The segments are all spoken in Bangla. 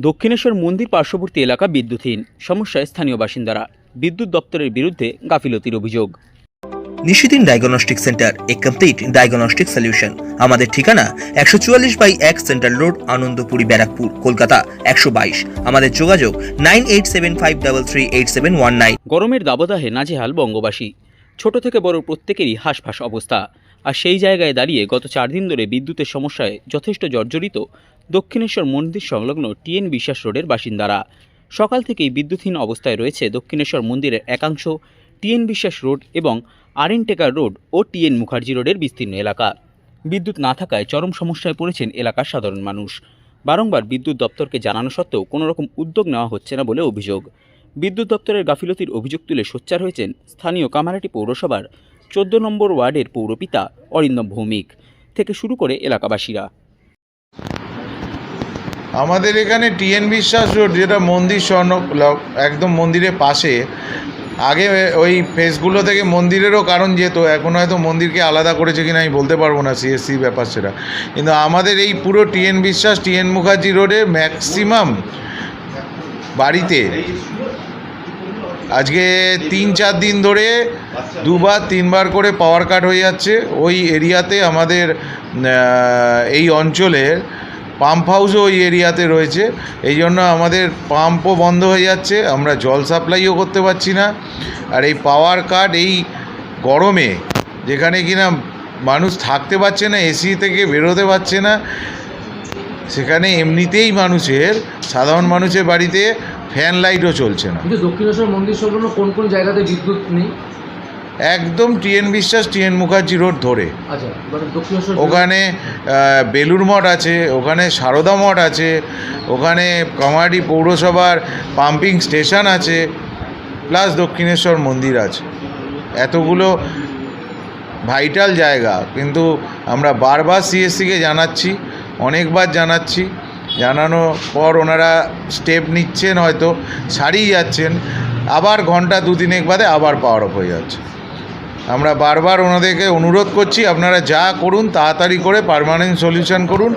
দক্ষিণেশ্বর মন্দির পার্শ্ববর্তী এলাকা বিদ্যুৎহীন সমস্যায় স্থানীয় বাসিন্দারা। বিদ্যুৎ দপ্তরের বিরুদ্ধে গাফিলতির অভিযোগ। নিশিদিন ডায়াগনস্টিক সেন্টার এ কমপ্লিট ডায়াগনস্টিক সলিউশন আমাদের ঠিকানা একশো চুয়াল্লিশ বাই এক সেন্ট্রাল রোড আনন্দপুরি ব্যারাকপুর কলকাতা একশো বাইশ। আমাদের যোগাযোগ nine eight seven five double three eight seven one nine. গরমের দাবদাহে নাজেহাল বঙ্গবাসী। ছোট থেকে বড় প্রত্যেকেরই হাঁসফাঁস অবস্থা। আর সেই জায়গায় দাঁড়িয়ে গত চার দিন ধরে বিদ্যুতের সমস্যায় যথেষ্ট জর্জরিত দক্ষিণেশ্বর মন্দির সংলগ্ন টিএন বিশ্বাস রোডের বাসিন্দারা। সকাল থেকেই বিদ্যুৎহীন অবস্থায় রয়েছে দক্ষিণেশ্বর মন্দিরের একাংশ, টিএন বিশ্বাস রোড এবং আরএন টেকার রোড ও টিএন মুখার্জি রোডের বিস্তীর্ণ এলাকা। বিদ্যুৎ না থাকায় চরম সমস্যায় পড়েছেন এলাকার সাধারণ মানুষ। বারংবার বিদ্যুৎ দপ্তরকে জানানো সত্ত্বেও কোনো রকম উদ্যোগ নেওয়া হচ্ছে না বলে অভিযোগ। বিদ্যুৎ দপ্তরের গাফিলতির অভিযোগ তুলে সোচ্চার হয়েছেন স্থানীয় কামারাটি পৌরসভার চোদ্দ নম্বর ওয়ার্ডের পৌরপিতা অরিন্দম ভৌমিক থেকে শুরু করে এলাকাবাসীরা। আমাদের এখানে টিএন বিশ্বাস রোড, যেটা মন্দির স্বর্ণ একদম মন্দিরের পাশে। আগে ওই ফেসগুলো থেকে মন্দিরেরও কারণ যেত, এখন হয়তো মন্দিরকে আলাদা করেছে কিনা আমি বলতে পারব না সিএসসি ব্যাপার সেটা। কিন্তু আমাদের এই পুরো টিএন বিশ্বাস, টিএন মুখার্জি রোডে ম্যাক্সিমাম বাড়িতে, আজকে তিন চার দিন ধরে দুবার, তিনবার করে পাওয়ার কাট হয়ে যাচ্ছে। ওই এরিয়াতে আমাদের এই অঞ্চলের পাম্প হাউসও ওই এরিয়াতে রয়েছে। এই জন্য আমাদের পাম্পও বন্ধ হয়ে যাচ্ছে, আমরা জল সাপ্লাইও করতে পারছি না। আর এই পাওয়ার কাট এই গরমে, যেখানে কিনা মানুষ থাকতে পারছে না এসি থেকে বেরোতে পারছে না, সেখানে এমনিতেই মানুষের, সাধারণ মানুষের বাড়িতে ফ্যান লাইটও চলছে না। দক্ষিণেশ্বর মন্দির সংলগ্ন কোন কোন জায়গাতে বিদ্যুৎ নেই? একদম টিএন বিশ্বাস টিএন মুখার্জি রোড ধরে। আচ্ছা ওখানে বেলুর মঠ আছে ওখানে সারদা মঠ আছে ওখানে কামারহাটি পৌরসভার পাম্পিং স্টেশন আছে প্লাস দক্ষিণেশ্বর মন্দির আছে। এতগুলো ভাইটাল জায়গা কিন্তু আমরা বারবার সিএসসিকে জানাচ্ছি অনেকবার জানাচ্ছি জানানোর পর ওনারা স্টেপ নিচ্ছেন হয়তো ছাড়িয়ে যাচ্ছেন আবার ঘণ্টা দুদিনেক বাদে আবার পাওয়ার অফ হয়ে যাচ্ছে। আমরা বারবার ওনাদেরকে অনুরোধ করছি আপনারা যা করুন তাড়াতাড়ি করে পারমানেন্ট সলিউশন করুন।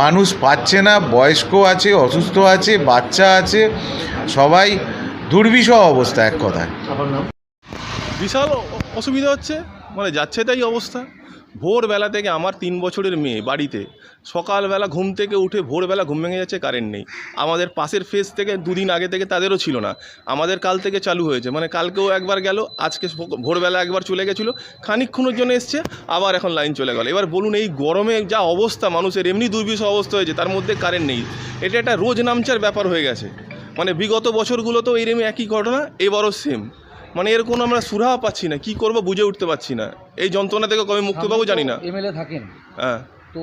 মানুষ পাচ্ছে না বয়স্ক আছে অসুস্থ আছে বাচ্চা আছে সবাই দুর্বিষহ অবস্থা এক কথায়। বিশাল অসুবিধা হচ্ছে মানে যাচ্ছে তাই অবস্থা। ভোরবেলা থেকে আমার তিন বছরের মেয়ে বাড়িতে, সকালবেলা ঘুম থেকে উঠে ভোরবেলা ঘুম ভেঙে যাচ্ছে কারেন্ট নেই। আমাদের পাশের ফেস থেকে দুদিন আগে থেকে তাদেরও ছিল না। আমাদের কাল থেকে চালু হয়েছে মানে কালকেও একবার গেল, আজকে ভোরবেলা একবার চলে গেছিল, খানিকক্ষণের জন্য এসছে, আবার এখন লাইন চলে গেল। এবার বলুন, এই গরমে যা অবস্থা মানুষের, এমনি দুর্বিষহ অবস্থা হয়েছে, তার মধ্যে কারেন্ট নেই। এটা একটা রোজ নামচার ব্যাপার হয়ে গেছে। মানে বিগত বছরগুলোতেও এরম একই ঘটনা, এবারও সেম মানে এর কোনো আমরা সুরাহা পাচ্ছি না কি করব বুঝে উঠতে পারছি না। এই যন্ত্রণা থেকে কবে মুক্তি পাবো জানি না। এমএলএ থাকেন। হ্যাঁ। তো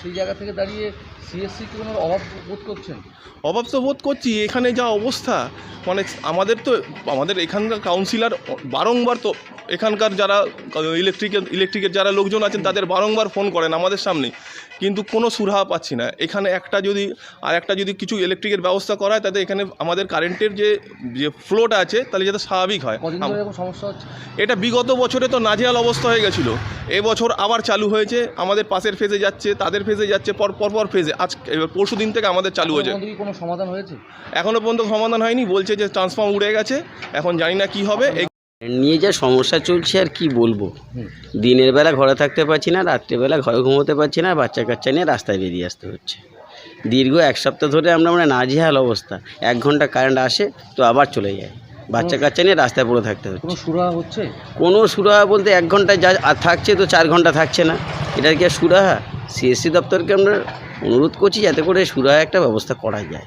সেই জায়গা থেকে দাঁড়িয়ে সিএসসি কি কোনো অভাব বোধ করছেন? অভাব তো বোধ করছি এখানে যা অবস্থা মানে আমাদের তো আমাদের এখানকার কাউন্সিলর বারংবার তো এখানকার যারা ইলেকট্রিকের ইলেকট্রিকের যারা লোকজন আছেন তাদের বারংবার ফোন করেন আমাদের সামনে। কিন্তু কোনো সুরাহা পাচ্ছি না। এখানে একটা যদি আর একটা যদি কিছু ইলেকট্রিকের ব্যবস্থা করা হয় তাতে এখানে আমাদের কারেন্টের যে যে ফ্লোটা আছে তাহলে যাতে স্বাভাবিক হয়। এটা বিগত বছরে তো নাজেহাল অবস্থা হয়ে গেছিল। এবছর আবার চালু হয়েছে আমাদের পাশের ফেজে যাচ্ছে তাদের ফেজে যাচ্ছে পর পর পর ফেজে আজ এবার পরশু দিন থেকে আমাদের চালু হয়েছে। কোনো সমাধান হয়েছে? এখনও পর্যন্ত সমাধান হয়নি বলছে যে ট্রান্সফর্ম উড়ে গেছে এখন জানি না কি হবে। নিয়ে যা সমস্যা চলছে আর কি বলব? দিনের বেলা ঘরে থাকতে পারছি না রাত্রেবেলা ঘরে ঘুমোতে পারছি না বাচ্চা কাচ্চা নিয়ে রাস্তায় বেরিয়ে আসতে হচ্ছে। দীর্ঘ এক সপ্তাহ ধরে আমরা মানে নাজেহাল অবস্থা। এক ঘণ্টা কারেন্ট আসে তো আবার চলে যায়। বাচ্চা কাচ্চা নিয়ে রাস্তায় পড়ে থাকতে হচ্ছে। সুরাহা হচ্ছে? কোনো সুরাহা বলতে এক ঘন্টায় যা আর থাকছে তো চার ঘণ্টা থাকছে না। এটার কি আর সুরাহা? সিএসসি দপ্তরকে আমরা অনুরোধ করছি যাতে করে সুরাহা একটা ব্যবস্থা করা যায়।